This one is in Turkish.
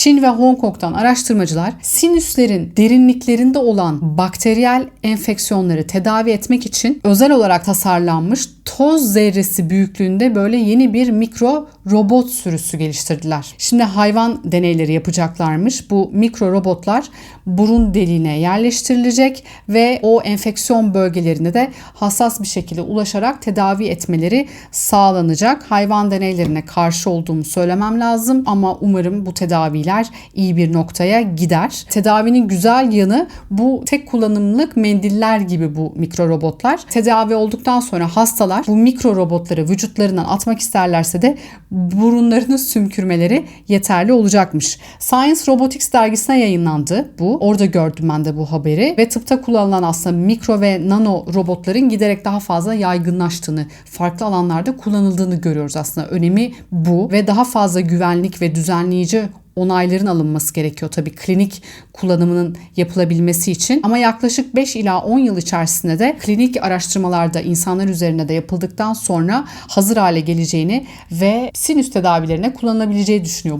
Çin ve Hong Kong'dan araştırmacılar sinüslerin derinliklerinde olan bakteriyel enfeksiyonları tedavi etmek için özel olarak tasarlanmış toz zerresi büyüklüğünde böyle yeni bir mikro robot sürüsü geliştirdiler. Şimdi hayvan deneyleri yapacaklarmış. Bu mikro robotlar burun deliğine yerleştirilecek ve o enfeksiyon bölgelerine de hassas bir şekilde ulaşarak tedavi etmeleri sağlanacak. Hayvan deneylerine karşı olduğumu söylemem lazım ama umarım bu tedaviler iyi bir noktaya gider. Tedavinin güzel yanı bu tek kullanımlık mendiller gibi bu mikro robotlar. Tedavi olduktan sonra hastalar bu mikro robotları vücutlarından atmak isterlerse de burunlarını sümkürmeleri yeterli olacakmış. Science Robotics dergisine yayınlandı bu. Orada gördüm ben de bu haberi ve tıpta kullanılan aslında mikro ve nano robotların giderek daha fazla yaygınlaştığını, farklı alanlarda kullanıldığını görüyoruz aslında. Önemi bu ve daha fazla güvenlik ve düzenleyici onayların alınması gerekiyor tabii klinik kullanımının yapılabilmesi için. Ama yaklaşık 5 ila 10 yıl içerisinde de klinik araştırmalarda insanlar üzerine de yapıldıktan sonra hazır hale geleceğini ve sinüs tedavilerine kullanılabileceği düşünüyor.